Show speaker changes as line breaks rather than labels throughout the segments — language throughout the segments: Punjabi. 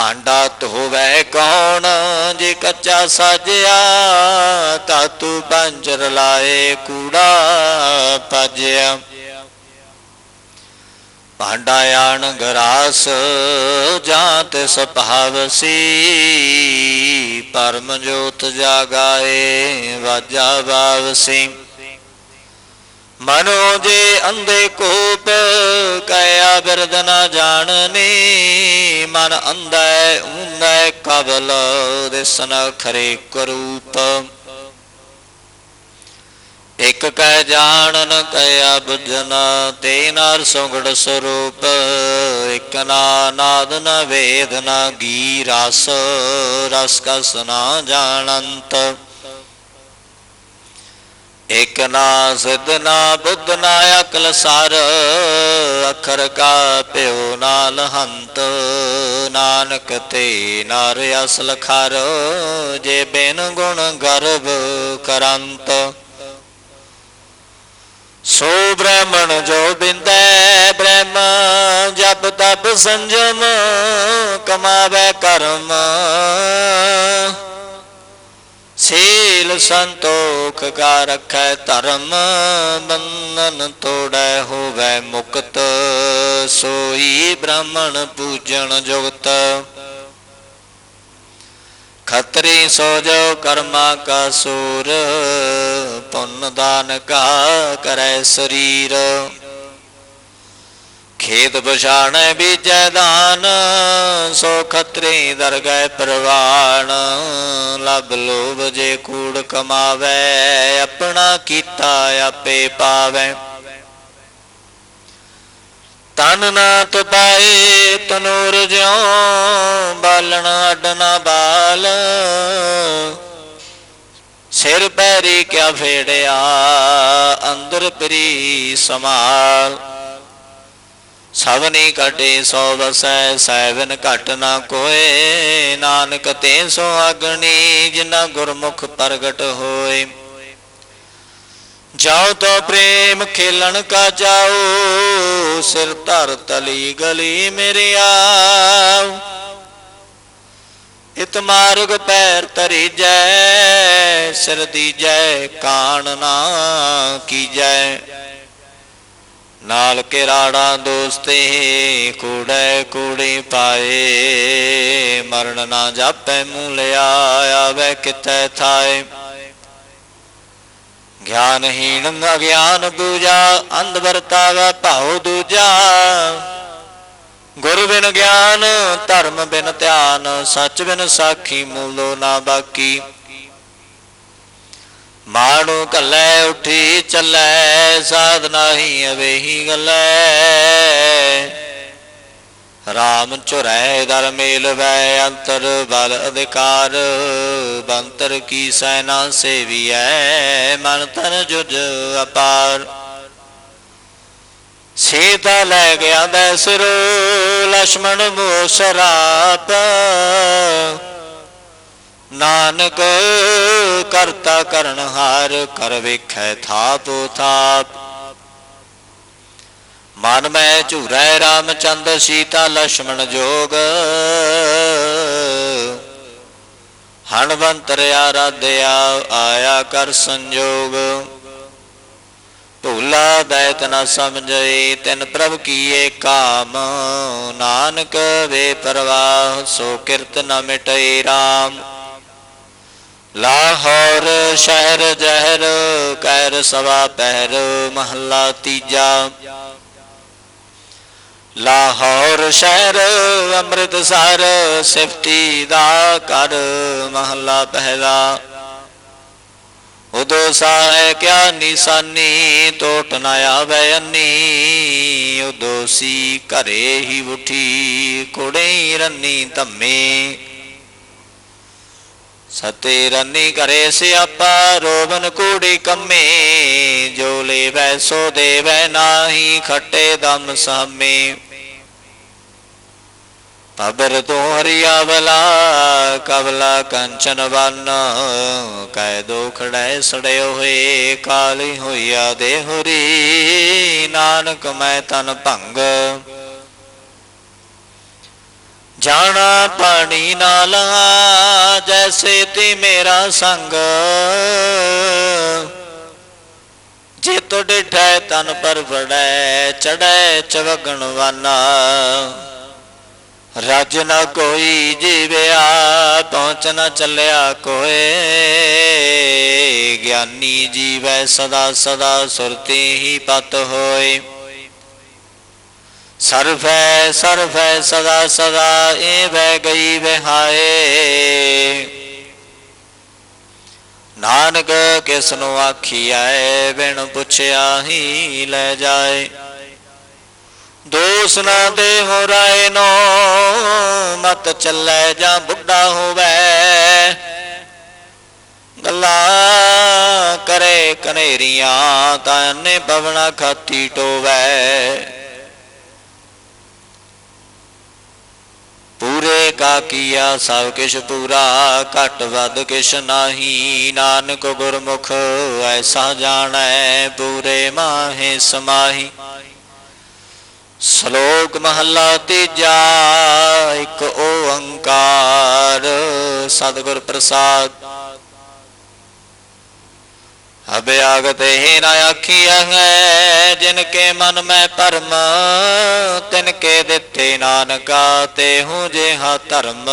ਭਾਂਡਾ ਧੋਵੇ ਕੌਣ? ਜੇ ਕੱਚਾ ਸਾਜਿਆ ਤਾਤੂ ਪੰਜਰ ਲਾਏ ਕੂੜਾ ਪਾਜਿਆ ਭਾਂਡਾ ਆਣ ਗਰਾਸ ਜਾਂ ਤੇ ਸੁਭਾਵਸੀ ਪਰਮ ਜੋਤ ਜਾਗਾਏ, ਵਾਜਾ ਬਾਵਸੀ ਮਨੋ ਜੇ ਅੰਧੇ ਕੋਪ, ਕਹਿਆ ਬਿਰਦ ਨਾ ਜਾਣਨੀ। ਮਨ ਅੰਧੈ ਉਂਧੈ ਕਬਲ ਦਿਸਨ ਖਰੇ ਕਰੂਪ। ਇਕ ਕਹਿ ਜਾਣਨ, ਕਹਿਆ ਬੁਝਨ, ਤੇ ਨਰ ਸੁਗੜ ਸਰੂਪ। ਇਕ ਨਾ ਨਾਦ ਨ ਵੇਦ ਨ ਗੀ ਰਸ ਰਸ ਕਸ ਨਾ ਜਾਣੰਤ। ਇਕ ਨਾ ਸਿਧ ਨਾ ਬੁੱਧ ਨਾ ਅਕਲ ਸਰ, ਅਖਰ ਕਾ ਪਿਓ ਨਾਲ ਹੰਤ। ਨਾਨਕ ਤੇ ਨਰ ਅਸਲ ਖਰ, ਜੇ ਬਿਨ ਗੁਣ ਗਰਭ ਕਰੰਤ। ਸੋ ਬ੍ਰਹਮਣ ਜੋ ਬਿੰਦੈ ਬ੍ਰਹਮ, ਜਪ ਤਪ ਸੰਜਮ, ਕਮਾਵੇ ਕਰਮ। ਸੰਤੋਖ ਕਾ ਰਖੈ ਧਰਮ, ਬੰਧਨ ਤੋੜੈ ਹੋਵੇ ਮੁਕਤ, ਸੋਈ ਬ੍ਰਾਹਮਣ ਪੂਜਣ ਜੁਗਤ। ਖਤਰੀ ਸੋ ਜੋ ਕਰਮਾ ਕਾ ਸੂਰ, ਪੁੰਨ ਦਾਨ ਕਾ ਕਰੈ ਸਰੀਰ। ਖੇਤ ਪਛਾਣੈ ਬੀਜੈ ਦਾਨ ਸੋ ਖਤਰੀ ਦਰਗਹਿ ਪ੍ਰਵਾਣ। ਲਬ ਲੋਭ ਜੇ ਕੂੜ ਕਮਾਵੇ, ਆਪਣਾ ਕੀਤਾ ਆਪੇ ਪਾਵੇ। ਤਨ ਨਾ ਤਪਾਏ, ਤਨੂਰ ਜਿਉ, ਬਾਲਣ ਅੱਡ ਨਾ ਬਾਲ। ਸਿਰ ਪੈਰੀ ਕਿਆ ਫੇੜਿਆ, ਅੰਦਰ ਪ੍ਰੀ ਸਮਾਲ ਸਭਨੀ ਘਟੇ ਸੋ ਵਸੈ, ਸੈਵਨ ਘਟ ਨਾ ਕੋਏ। ਨਾਨਕ ਤੇ ਸੋ ਅਗਣੀ ਜਿਨਾ ਗੁਰਮੁਖ ਪ੍ਰਗਟ ਹੋਏ। ਜਾਉ ਤੋ ਪ੍ਰੇਮ ਖੇਲਣ ਕਾ ਜਾਉ, ਸਿਰ ਧਰ ਤਲੀ ਗਲੀ ਮੇਰੇ ਆਉ। ਇਤ ਮਾਰਗ ਪੈਰ ਧਰੀ ਜੈ, ਸਿਰ ਦੀ ਜੈ ਕਾਣ ਨਾ ਕੀਜੈ। ਨਾਲ ਕਿਰਾੜਾ ਦੋਸਤੇ ਕੂੜੈ ਕੂੜੀ ਪਾਏ। ਮਰਨ ਨਾ ਜਾਪੈ ਮੂੰਹ ਲਿਆ ਆਵੇ ਕਿਤੈ ਥਾਏ। ਗਿਆਨਹੀਣ ਅਗਿਆਨ ਦੂਜਾ, ਅੰਧ ਵਰਤਾਵਾ ਭਾਉ ਦੂਜਾ। ਗੁਰ ਬਿਨ ਗਿਆਨ, ਧਰਮ ਬਿਨ ਧਿਆਨ, ਸੱਚ ਬਿਨ ਸਾਖੀ ਮੂਲੋ ਨਾ ਬਾਕੀ। ਮਾਣੂ ਕੱਲੇ ਉੱਠੀ ਚੱਲੇ ਸਾਧ ਨਾਹੀ ਅਵੇਹੀ ਗੱਲੇ। ਰਾਮ ਚੁਰੈ, ਦਰ ਮੇਲ ਵੈ, ਅੰਤਰ ਬਲ ਅਧਿਕਾਰ। ਬੰਤਰ ਕੀ ਸੈਨਾ ਸੇਵੀਐ, ਮਨ ਤਨ ਜੁਜ ਅਪਾਰ। ਸੀਤਾ ਲੈ ਗਿਆ ਦੈ ਸਿਰ ਲక్ష్మణ ਮੋਸਰਾਪ ਨਾਨਕ ਕਰਤਾ ਕਰਨ ਹਾਰ, ਕਰ ਵੇਖੈ ਥਾਪ ਥਾਪ। ਮਨ ਮੈਂ ਝੂਰੈ ਰਾਮਚੰਦ, ਸੀਤਾ ਲక్ష్మణ ਜੋਗ। ਹਣਵੰਤਰ ਆਰਾਧਿਆ ਆਇਆ ਕਰ ਸੰਜੋਗ। ਭੂਲਾ ਦਇਤ ਨਾ ਸਮਝੇ ਤਿਨ ਪ੍ਰਭ ਕੀਏ ਕਾਮ। ਨਾਨਕ ਵੇ ਪਰਵਾਹ, ਸੋ ਕਿਰਤ ਨ ਮਿਟਈ ਰਾਮ। ਲਾਹੌਰ ਸ਼ਹਿਰ ਜਹਿਰ ਕੈਰ ਸਵਾ ਪਹਿਰ, ਮਹੱਲਾ ਤੀਜਾ। ਲਾਹੌਰ ਸ਼ਹਿਰ, ਅੰਮ੍ਰਿਤਸਰ, ਸਿਫਤੀ ਦਾ ਕਰ ਮਹੱਲਾ ਪਹਿਲਾ। ਉਦੋ ਸਾਹੈ ਕਿਆ ਨਿਸਾਨੀ, ਟੋਟ ਨ ਆਵੇ ਅੰਨੀ। ਉਦੋ ਸੀ ਘਰੇ ਹੀ ਉਠੀ ਕੁੜੇ ਰੰਨੀ ਧੰਮੇ। ਸਤੇ ਰੰਨੀ ਕਰੇ ਸਿਆਪਾ, ਰੋਵਨ ਕੂੜੀ ਕੰਮੇ, ਜੋ ਲੇਵੈ ਸੋ ਦੇਵੈ ਨਾਹੀ ਖੱਟੇ ਦਮ ਸਾਮੇ। ਪਬਰ ਤੋਂ ਹਰੀਆਵਲਾ ਕਬਲਾ ਕੰਚਨ ਵਨ ਕੈ ਦੋਖੜੈ ਸੜਿਓ ਹੋਏ, ਕਾਲੀ ਹੋਈਆ ਦੇਹੁਰੀ ਨਾਨਕ ਮੈਂ ਤਨ ਭੰਗ। ਜਾਣਾ ਪਾਣੀ ਨਾਲ, ਜੈਸੇ ਤੀ ਮੇਰਾ ਸੰਗ। ਜੇ ਤੋ ਡਿਠੈ ਤਨ ਪਰ ਵੜੈ ਚੜੈ ਚਵਗਣ ਵਾਨਾ ਰਜ ਨਾ ਕੋਈ ਜੀਵਿਆ ਪਹੁੰਚ ਨਾ ਚੱਲਿਆ ਕੋਏ। ਗਿਆਨੀ ਜੀਵੈ ਸਦਾ ਸਦਾ ਸੁਰਤੀ ਹੀ ਪਤ ਹੋਏ। ਸਰਫੈ ਸਰਫੈ ਸਦਾ ਸਦਾ ਏ ਵੈ ਗਈ ਵਹਾਏ। ਨਾਨਕ ਕਿਸ ਨੂੰ ਆਖੀਐ, ਬਿਨ ਪੁੱਛਿਆ ਹੀ ਲੈ ਜਾਏ। ਦੋਸ ਨਾ ਦੇ ਹੋ ਰਾਏ ਨੋ, ਮਤ ਚੱਲੇ ਜਾਂ ਬੁੱਢਾ ਹੋਵੇ। ਗੱਲਾਂ ਕਰੇ ਕਨੇਰੀਆਂ, ਤਾਂ ਨੇ ਪਵਣਾ ਖਾਤੀ ਟੋਵੇ ਪੂਰੇ ਕਾ ਕੀਆ, ਸਭ ਕਿਛ ਪੂਰਾ, ਘਟ ਵੱਧ ਕਿਛ ਨਾਹੀ। ਨਾਨਕ ਗੁਰਮੁਖ, ਐਸਾ ਜਾਣੈ, ਪੂਰੇ ਮਾਹੇ ਸਮਾਹੀ। ਸ਼ਲੋਕ ਮਹੱਲਾ ਤੀਜਾ, ਇੱਕ ਓੰਕਾਰ, ਸਤਿਗੁਰ ਪ੍ਰਸਾਦ। ਅਬੇ ਆਗਤ ਹੀ ਨਾ ਆਖੀਆ ਹੈ, ਜਿਨ ਕੇ ਮਨ ਮੈਂ ਪਰਮ ਤਿਨ ਕੇ ਦਿੱਤੇ ਨਾਨਕਾ, ਤੇ ਹੂੰ ਜਿਹਾ ਧਰਮ।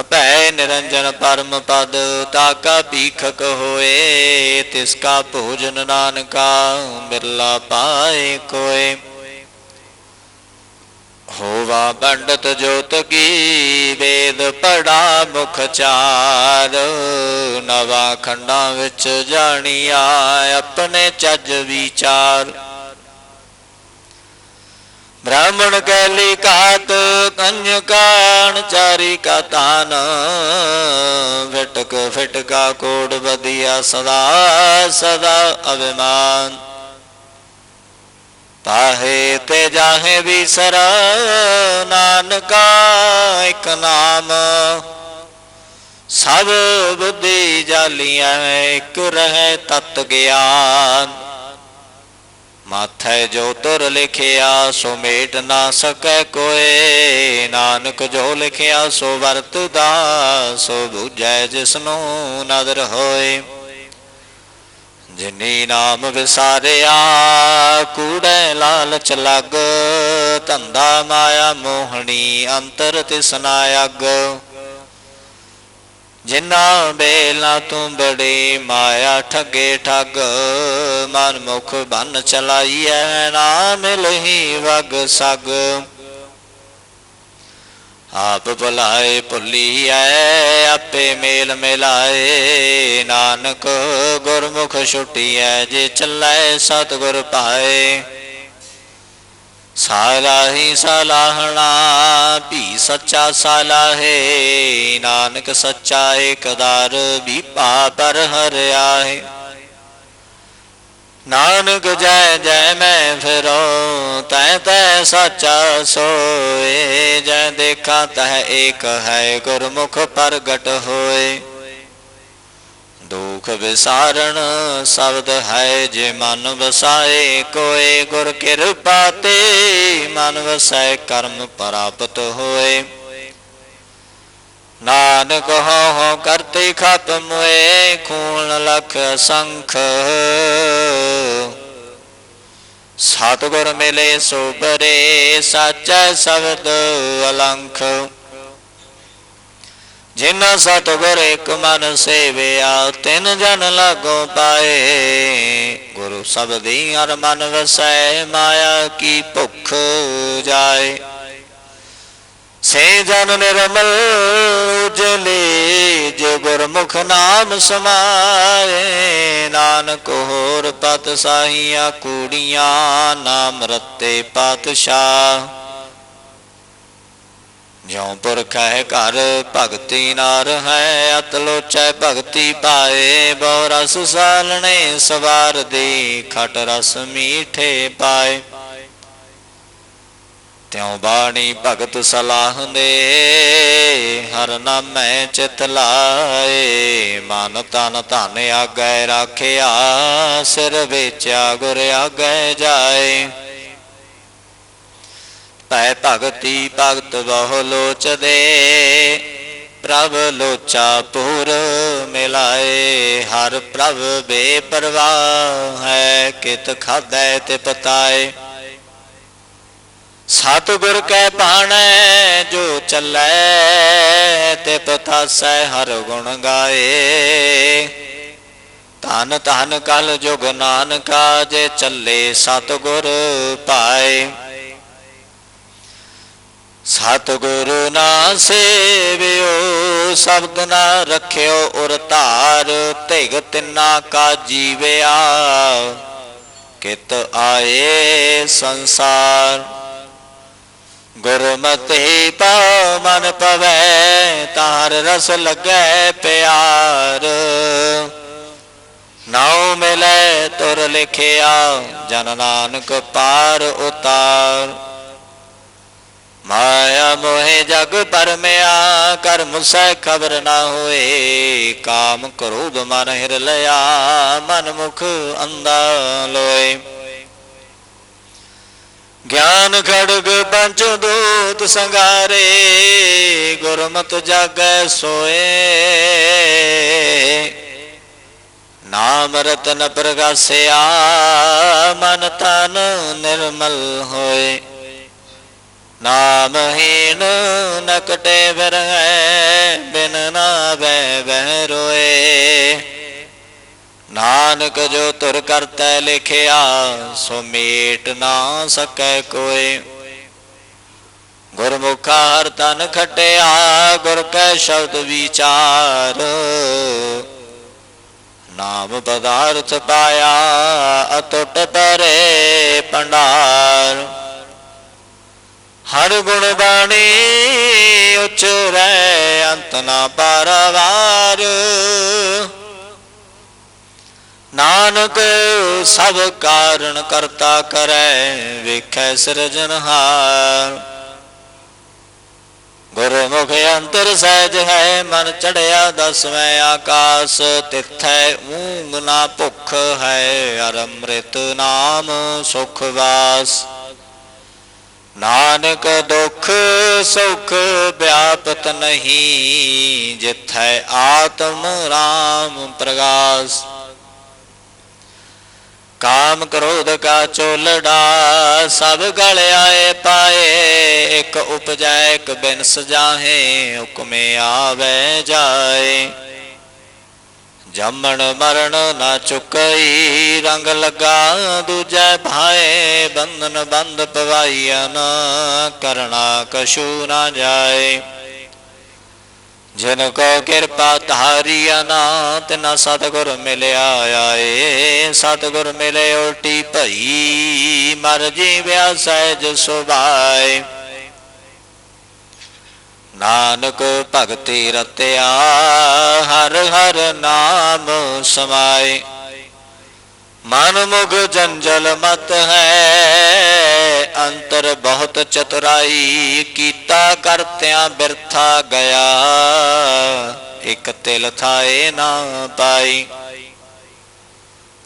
ਅਭੈ ਨਿਰੰਜਨ ਪਰਮ ਪਦ ਤਾਕਾ ਪੀਖਕ ਹੋਏ, ਤਿਸ ਕਾ ਭੋਜਨ ਨਾਨਕਾ, ਬਿਰਲਾ ਪਾਏ ਕੋਏ। ਹੋਵਾ ਪੰਡਤ ਜੋਤ ਕੀ ਵੇਦ ਪੜਾ ਮੁਖ ਚਾਰ ਨਵਾ ਖੰਡਾਂ ਵਿੱਚ ਜਾਣੀਆ ਆਪਣੇ ਚੱਜ ਵਿਚਾਰ। ਬ੍ਰਾਹਮਣ ਕੈਲੀ ਕਾਤ ਕੰਜਕਾਣ ਚਾਰੀ ਕਾ ਤਾਨ। ਫਟਕ ਫਟਕਾ ਕੋੜ ਬਦੀਆ ਸਦਾ ਸਦਾ ਅਭਿਮਾਨ। ਤਾਹੇ ਤੇ ਜਾਹੇ ਵੀ ਸਰ, ਨਾਨਕਾ ਇੱਕ ਨਾਮ। ਸਭ ਬੁੱਧੀ ਜਾਲੀਆਂ ਇੱਕ ਰਹਿ ਤਤ ਗਿਆਨ। ਮਾਥੈ ਜੋ ਤੁਰ ਲਿਖਿਆ, ਸੋ ਮੇਟ ਨਾ ਸਕੈ ਕੋਏ। ਨਾਨਕ ਜੋ ਲਿਖਿਆ, ਸੋ ਵਰਤਦਾ, ਸੋ ਬੁਝੈ ਜਿਸਨੂੰ ਨਦਰ ਹੋਏ। ਜਿਨੀ ਨਾਮ ਵਿਸਾਰਿਆ, ਕੂੜੈ ਲਾਲਚ ਲਗ, ਧੰਦਾ ਮਾਇਆ ਮੋਹਣੀ, ਅੰਤਰ ਤਿਸਨਾ ਅਗ। ਜਿਨਾ ਬੇਲਾ ਤੂੰ ਬੜੀ ਮਾਇਆ ਠੱਗੇ ਠੱਗ, ਮਨ ਮੁਖ ਬਨ ਚਲਾਈਐ ਨਾ ਮਿਲਹੀ ਵਗ ਸਗ। ਆਪ ਭੁਲਾਏ ਐ ਆਪੇ ਮੇਲ ਮਿਲਾਏ। ਨਾਨਕ ਗੁਰਮੁਖ ਛੁਟੀਐ, ਜੇ ਚੱਲੈ ਸਤਿਗੁਰ ਪਾਏ ਸਾਲਾਹੀ ਸਲਾਹਣਾ ਭੀ ਸੱਚਾ ਸਲਾਹੇ। ਨਾਨਕ ਸੱਚਾ ਏਕਦਾਰ ਵੀ ਪਾ ਪਰ ਹੈ ਨਾਨਕ ਜੈ ਜੈ ਮੈਂ ਫਿਰੋ ਤੈ ਤੈ ਸੱਚਾ ਸੋਏ। ਜੈ ਦੇਖਾ ਤਹ ਏਕ ਹੈ ਗੁਰਮੁਖ ਪ੍ਰਗਟ ਹੋਏ। ਦੁਖ ਵਿਸਾਰਣ ਸ਼ਬਦ ਹੈ ਜੇ ਮਨ ਵਸਾਏ, ਕੋਏ ਗੁਰ ਕਿਰਪਾ ਤੇ ਮਨ ਵਸੈ ਕਰਮ ਪ੍ਰਾਪਤ ਹੋਏ। ਨਾਨਕ ਹੋ ਹੋ ਕਰਤੇ ਖਤਮ ਹੋਏ ਖੂਨ ਲਖ ਸੰਖ ਸਤਿਗੁਰ ਮਿਲੇ ਸੋ ਬਰੇ ਸਾਚੈ ਸ਼ਬਦ ਅਲੰਖ। ਜਿਨ ਸਤਿਗੁਰ ਇਕ ਮਨ ਸੇਵਿਆ, ਤਿਨ ਜਨ ਲਾਗੋ ਪਾਏ। ਗੁਰੂ ਸਬਦੀ ਹਰ ਮਨ ਵਸੈ, ਮਾਇਆ ਕੀ ਭੁੱਖ ਜਾਏ। ਸੇ ਜਨ ਨਿਰਮਲ ਉਜਲੇ ਜੋ ਗੁਰਮੁਖ ਨਾਮ ਸਮਾਏ, ਨਾਨਕ ਹੋਰ ਪਤ ਸਾਹੀਆਂ ਕੂੜੀਆਂ, ਨਾਮ ਰਤੇ ਪਾਤਸ਼ਾਹ। ਜਿਉ ਪੁਰਖ ਹੈ ਘਰ, ਭਗਤੀ ਨਾਰ ਹੈ ਅਤ ਲੋਚੈ ਭਗਤੀ ਪਾਏ, ਬਹੁ ਰਸ ਸਾਲਣੇ ਸਵਾਰ ਦੀ, ਖਟ ਰਸ ਮੀਠੇ ਪਾਏ। ਤਿਉ ਬਾਣੀ ਭਗਤ ਸਲਾਹ ਦੇ ਹਰ ਨਾਮੈ ਚਿਤ ਲਾਏ। ਮਨ ਤਨ ਧਨ ਆਗੈ ਰਾਖਿਆ, ਸਿਰ ਵੇਚਿਆ ਗੁਰ ਆਗੈ ਜਾਏ। ਭੈ ਭਗਤੀ ਭਗਤ ਬਹੁ ਲੋਚਦੇ, ਪ੍ਰਭ ਲੋਚਾ ਪੂਰ ਮਿਲਾਏ। ਹਰ ਪ੍ਰਭ ਬੇਪਰਵਾਹ ਹੈ, ਕਿਤ ਖਾਦੈ ਤੇ ਪਤਾਏ ਸਤਿਗੁਰ ਕੈ ਬਾਣੈ ਜੋ ਚੱਲੈ ਤੇ ਪਤਾਸੈ ਹਰ ਗੁਣ ਗਾਏ। ਧਨ ਧਨ ਕਲ ਜੁਗ ਨਾਨਕਾ, ਜੇ ਚੱਲੇ ਸਤਿਗੁਰ ਪਾਏ। ਸਤਿਗੁਰ ਨਾ ਸੇਵਿਓ, ਸ਼ਬਦ ਨਾ ਰਖਿਓ ਉਰ ਧਾਰ, ਧਿਗ ਤਿਨਾ ਕਾ ਜੀਵਿਆ। ਕਿਤ ਆਏ ਸੰਸਾਰ। ਗੁਰਮਤਿ ਪਾਉ ਮਨ ਪਵੈ, ਤਾਰ ਰਸ ਲੱਗੈ ਪਿਆਰ। ਨਾਉ ਮਿਲੈ ਤੁਰ ਲਿਖਿਆ, ਜਨ ਨਾਨਕ ਪਾਰ ਉਤਾਰ। ਮਾਇਆ ਮੋਹਿ ਜਗ ਪਰਮਿਆ, ਕਰਮ ਸੈ ਖਬਰ ਨਾ ਹੋਏ। ਕਾਮ ਕ੍ਰੋਧ ਮਨ ਹਿਰ ਲਿਆ ਮਨ ਮੁਖ ਅੰਦਾ ਲੋਏ। ਗਿਆਨ ਖੜਗ ਪੰਚ ਦੂਤ ਸੰਗਾਰੇ, ਗੁਰਮਤਿ ਜਾਗੈ ਸੋਏ। ਨਾਮ ਰਤਨ ਪ੍ਰਗਾਸਿਆ, ਮਨ ਤਨ ਨਿਰਮਲ ਹੋਏ। ਨਾਮਹੀਨ ਨਕਟੇ ਫਿਰੈ ਬਿਨ ਨਾ ਬੈ ਬਹਿ ਰੋਏ। ਨਾਨਕ ਜੋ ਤੁਰ ਕਰਤੈ ਲਿਖਿਆ, ਸੋ ਮੇਟ ਨਾ ਸਕੈ ਕੋਏ। ਗੁਰਮੁਖਾ ਹਰ ਤਨ ਖਟਿਆ, ਗੁਰ ਕੈ ਸ਼ਬਦ ਵਿਚਾਰ। ਨਾਮ ਪਦਾਰਥ ਪਾਇਆ ਅਟੁੱਟ ਪਰੇ ਪੰਡਾਰ। ਹਰ ਗੁਣ ਬਾਣੀ ਉਚਰੈ ਅੰਤ ਨਾ ਪਰਵਾਰ। ਨਾਨਕ ਸਭ ਕਾਰਨ ਕਰਤਾ ਕਰੈ, ਵੇਖੈ ਸਿਰਜਨਹਾਰ ਗੁਰਮੁਖ ਅੰਤਰ ਸਹਿਜ ਹੈ, ਮਨ ਚੜਿਆ ਦਸਵੇਂ ਆਕਾਸ, ਤਿੱਥੈ ਊਂਗ ਨਾ ਭੁਖ ਹੈ ਅਰ ਅੰਮ੍ਰਿਤ ਨਾਮ ਸੁਖ ਵਾਸ। ਨਾਨਕ ਦੁਖ ਸੁਖ ਵਿਆਪਤ ਨਹੀਂ, ਜਿਥੈ ਆਤਮ ਰਾਮ ਪ੍ਰਗਾਸ। ਕਾਮ ਕ੍ਰੋਧ ਕਾ ਚੋਲੜਾ ਸਭ ਗਲ ਆਏ ਪਾਏ। ਇਕ ਉਪਜੈ, ਇਕ ਬਿਨ ਸਜਾਹੇ ਹੁਕਮੇ ਆਵੇ ਜਾਏ। ਜੰਮਣ ਮਰਨ ਨਾ ਚੁਕਈ, ਰੰਗ ਲਗਾ ਦੂਜੈ ਭਾਏ। ਬੰਧਨ ਬੰਦ ਪਵਾਈਆ ਨਾ, ਕਰਣਾ ਕਛੂ ਨਾ ਜਾਏ। ਜਿਨ ਕੋ ਕਿਰਪਾ ਧਾਰੀਆ ਨਾ ਤਿਨਾ ਸਤਿਗੁਰ ਮਿਲਿਆ ਆਏ। ਸਤਿਗੁਰ ਮਿਲੇ ਉਲਟੀ ਭਈ, ਮਰ ਜੀਵਿਆ ਸਹਿਜ ਸੁਭਾਏ। ਨਾਨਕ ਭਗਤੀ ਰਤਿਆ, ਹਰ ਹਰ ਨਾਮ ਸਮਾਏ। ਮਨ ਮੁਗ ਜੰਜਲ ਮਤ ਹੈ, ਅੰਤਰ ਬਹੁਤ ਚਤੁਰਾਈ ਕੀਤਾ ਕਰਤਿਆਂ ਬਿਰਥਾ ਗਿਆ। ਇਕ ਤਿਲ ਥਾਏ ਨਾ ਪਾਈ।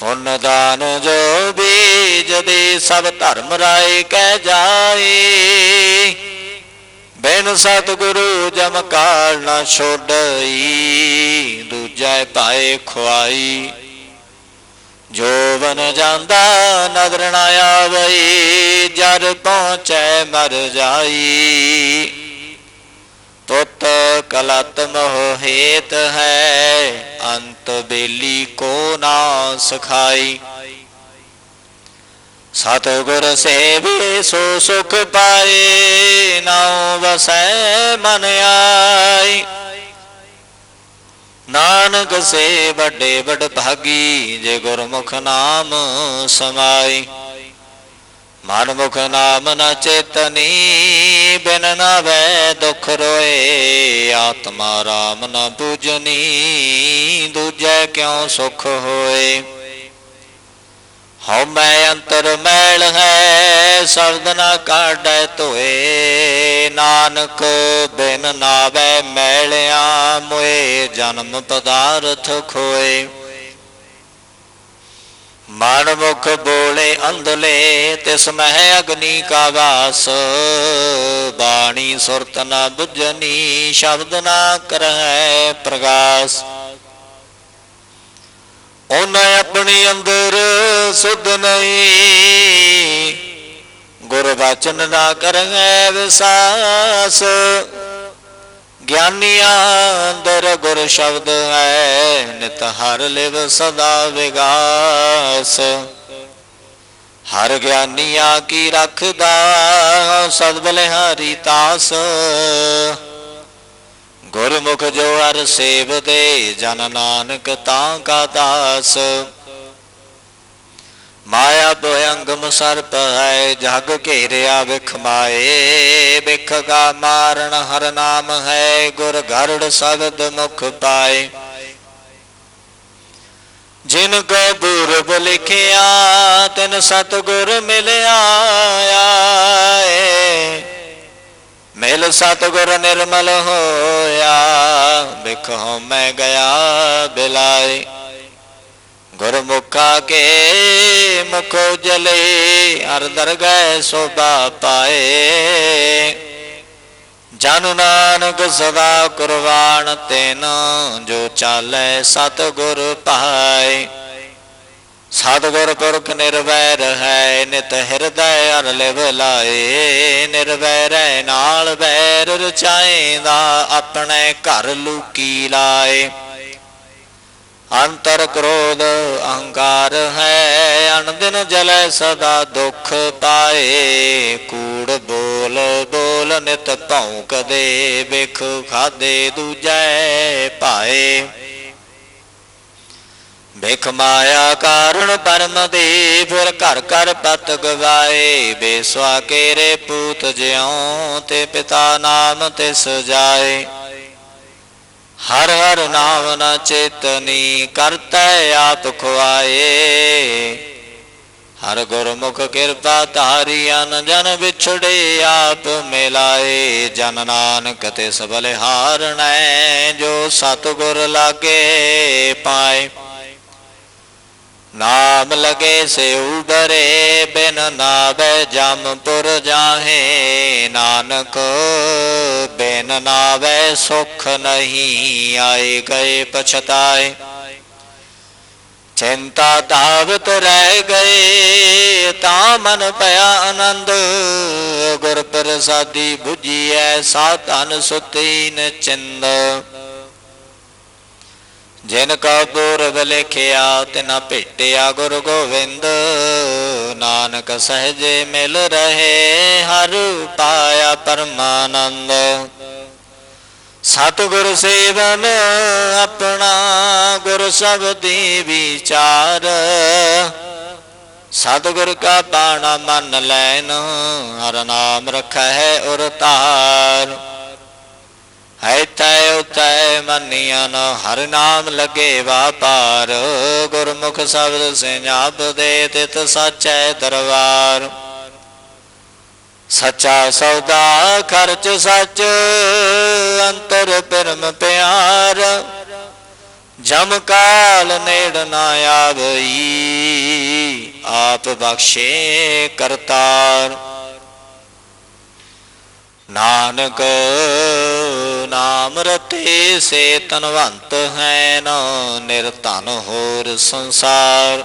ਪੁੰਨ ਦਾਨ ਜੋ ਬੀਜ ਦੇ ਸਭ ਧਰਮ ਰਾਏ ਕਹਿ ਜਾਏ। ਬਿਨ ਸਤਿਗੁਰੂ ਜਮ ਕਾਲ ਨਾ ਛੋੜਈ ਦੂਜੈ ਪਾਏ ਖੁਆਈ। ਜੋ ਬਨ ਜਾਂਦਾ ਨਦਰ ਨਾ ਆਵਈ, ਜਰ ਪਹੁੰਚੈ ਮਰ ਜਾਈ। ਤੁਤ ਕਲਤ ਮੋਹ ਹੇਤ ਹੈ, ਅੰਤ ਬੇਲੀ ਕੋ ਨਾ ਸਖਾਈ। ਸਤਿਗੁਰ ਸੇਵੀ ਸੋ ਸੁਖ ਪਾਏ, ਨਾਉ ਵਸੈ ਮਨ ਆਈ। ਨਾਨਕ ਸੇ ਵੱਡੇ ਵੱਡ ਭਾਗੀ, ਜੇ ਗੁਰਮੁਖ ਨਾਮ ਸਮਾਈ। ਮਨਮੁਖ ਨਾਮ ਨਾ ਚੇਤਨੀ, ਬਿਨ ਨਾ ਵੈ ਦੁਖ ਰੋਏ। ਆਤਮਾ ਰਾਮ ਨਾ ਪੂਜਨੀ, ਦੂਜੈ ਕਿਉ ਸੁਖ ਹੋਏ? ਹਉ ਮੈਂ ਅੰਤਰ ਮੈਲ ਹੈ ਸ਼ਬਦ ਨਾ ਕਾਢੈ ਧੋਏ। ਨਾਨਕ ਬਿਨ ਨਾਵੇ ਮੈਲਿਆ ਮੋਏ, ਜਨਮ ਪਦਾਰਥ ਖੋਏ। ਮਨ ਮੁਖ ਬੋਲੇ ਅੰਧਲੇ, ਤਿਸ ਮਹਿ ਅਗਨੀ ਕਾ ਵਾਸ। ਬਾਣੀ ਸੁਰਤ ਨ ਬੁਝਨੀ, ਸ਼ਬਦ ਨਾ ਕਰਹਿ ਪ੍ਰਗਾਸ। ਉਹਨੇ ਆਪਣੀ ਅੰਦਰ ਸੁਧ ਨਹੀਂ। ਗੁਰ ਬਚਨ ਨਾ ਕਰਹਿ ਵਿਸਾਸ। ਗਿਆਨੀਆਂ ਅੰਦਰ ਗੁਰ ਸ਼ਬਦ ਹੈ, ਨਿਤ ਹਰ ਲਿਵ ਸਦਾ ਵਿਗਾਸ। ਹਰ ਗਿਆਨੀਆਂ ਕੀ ਰਖਦਾ ਸਦ ਬਲਿਹਾਰੀ ਤਾਸ। ਗੁਰਮੁਖ ਜੋ ਹਰ ਸੇਵਦੇ, ਜਨ ਨਾਨਕ ਤਾਂ ਕਾ ਦਾਸ। ਮਾਇਆ ਭਯੰਗਮ ਸਰਪ ਹੈ, ਜਗ ਘੇਰਿਆ ਵਿਖ ਮਾਏ। ਵਿਖ ਕਾ ਮਾਰਨ ਹਰ ਨਾਮ ਹੈ, ਗੁਰ ਗਰੜ ਸ਼ਬਦ ਮੁਖ ਪਾਏ। ਜਿਨ ਕੋ ਪੂਰਬ ਲਿਖਿਆ, ਤਿਨ ਸਤਗੁਰ ਮਿਲਿਆ ਆਏ ਮਿਲ ਸਤਗੁਰ ਨਿਰਮਲ ਹੋਇਆ ਬਿਖ ਮੈਂ ਗਿਆ ਬਿਲਾਏ, ਗੁਰਮੁਖਾ ਕੇ ਮੁਖ ਜਲੇ ਹਰ ਦਰਗਹਿ ਸੋਭਾ ਪਾਏ। ਜਨ ਨਾਨਕ ਸਦਾ ਕੁਰਬਾਨ ਤੈਨ, ਜੋ ਚਾਲੈ ਸਤਗੁਰ ਪਾਏ। ਸਤਗੁਰ ਪੁਰਖ ਨਿਰਵੈਰ ਹੈ, ਨਿਤ ਹਿਰਦੈ ਅਰ ਲਿਵ ਲਾਏ। ਨਿਰਵੈਰੈ ਨਾਲ ਵੈਰ ਰਚਾਏਂਦਾ, ਆਪਣੇ ਘਰ ਲੂਕੀ ਲਾਏ। ਅੰਤਰ ਕ੍ਰੋਧ ਅਹੰਕਾਰ ਹੈ ਅਨੰਦਨ ਜਲੈ ਸਦਾ ਦੁਖ ਪਾਏ। ਕੂੜ ਬੋਲ ਬੋਲ ਨਿਤ ਭੌਂਕਦੇ, ਵਿਖ ਖਾਦੇ ਦੂਜੈ ਪਾਏ। ਬਿਖ ਮਾਇਆ ਕਾਰਣ ਪਰਮ ਦੇ, ਫਿਰ ਘਰ ਘਰ ਪਤ ਗਵਾਏ। ਬੇਸਵਾ ਕੇਰੇ ਪੂਤ ਜਿਉ ਤੇ ਪਿਤਾ ਨਾਮ ਤੇ ਸਜਾਏ ਹਰ ਹਰ ਨਾਮ ਨਾ ਚੇਤਨੀ ਕਰਤੈ ਆਪ ਖੁਆਏ। ਹਰ ਗੁਰਮੁਖ ਕਿਰਪਾ ਧਾਰੀ ਅਨ ਜਨ ਵਿਛੜੇ ਆਪ ਮਿਲਾਏ। ਜਨ ਨਾਨਕ ਤੇ ਸਬਲ ਹਾਰਣੈ ਜੋ ਸਤਗੁਰ ਲਾਗੇ ਪਾਏ। ਨਾਮ ਲਗੇ ਸੇ ਉਬਰੇ ਬਿਨ ਨਾਵੇ ਜਮਪੁਰ ਜਾਹੇ। ਨਾਨਕ, ਬਿਨ ਨਾਵੇ ਸੁਖ ਨਹੀਂ ਆਏ, ਗਏ ਪਛਤਾਏ। ਚਿੰਤਾ ਧਾਵਤ ਰਹਿ ਗਏ, ਤਾਂ ਮਨ ਭਇਆ ਆਨੰਦ। ਗੁਰ ਪ੍ਰਸਾਦੀ 부ਜੀਐ ਸਾਤਨ ਸੁਤੀ ਨ ਚਿੰਦ ਜਿਨ ਕਾ ਪੂਰਬ ਲਿਖਿਆ ਤਿਨ ਭੇਟਿਆ ਗੁਰ ਗੋਵਿੰਦ। ਨਾਨਕ ਸਹਜੇ ਮਿਲ ਰਹੇ, ਹਰ ਪਾਇਆ ਪਰਮਾਨੰਦ। ਸਤਿਗੁਰ ਸੇਵਨ ਆਪਣਾ, ਗੁਰ ਸਬਦੀ ਵਿਚਾਰ। ਸਤਿਗੁਰ ਕਾ ਬਾਣਾ ਮੰਨ ਲੈਨ, ਹਰ ਨਾਮ ਰਖੈ ਉਰ ਤਾਰ। ਐਤੈ ਉਤੈ ਮੰਨਿਆ ਨ, ਹਰ ਨਾਮ ਲਗੇ ਵਾਪਾਰ। ਗੁਰਮੁਖ ਸ਼ਬਦ ਸਿਆਪ ਦੇ ਤਿਤ ਸਾਚੈ ਦਰਬਾਰ। ਸੱਚਾ ਸੌਦਾ ਖਰਚ ਸੱਚ, ਅੰਤਰ ਪਰਮ ਪਿਆਰ। ਜਮ ਕਾਲ ਨੇੜ ਨਾ ਆਵਈ, ਆਪ ਬਖਸ਼ੇ ਕਰਤਾਰ। ਨਾਨਕ ਨਾਮ ਰਤੇ ਸੇ ਤਨਵੰਤ ਹੈ ਨਾ ਨਿਰਧਨ ਹੋਰ ਸੰਸਾਰ।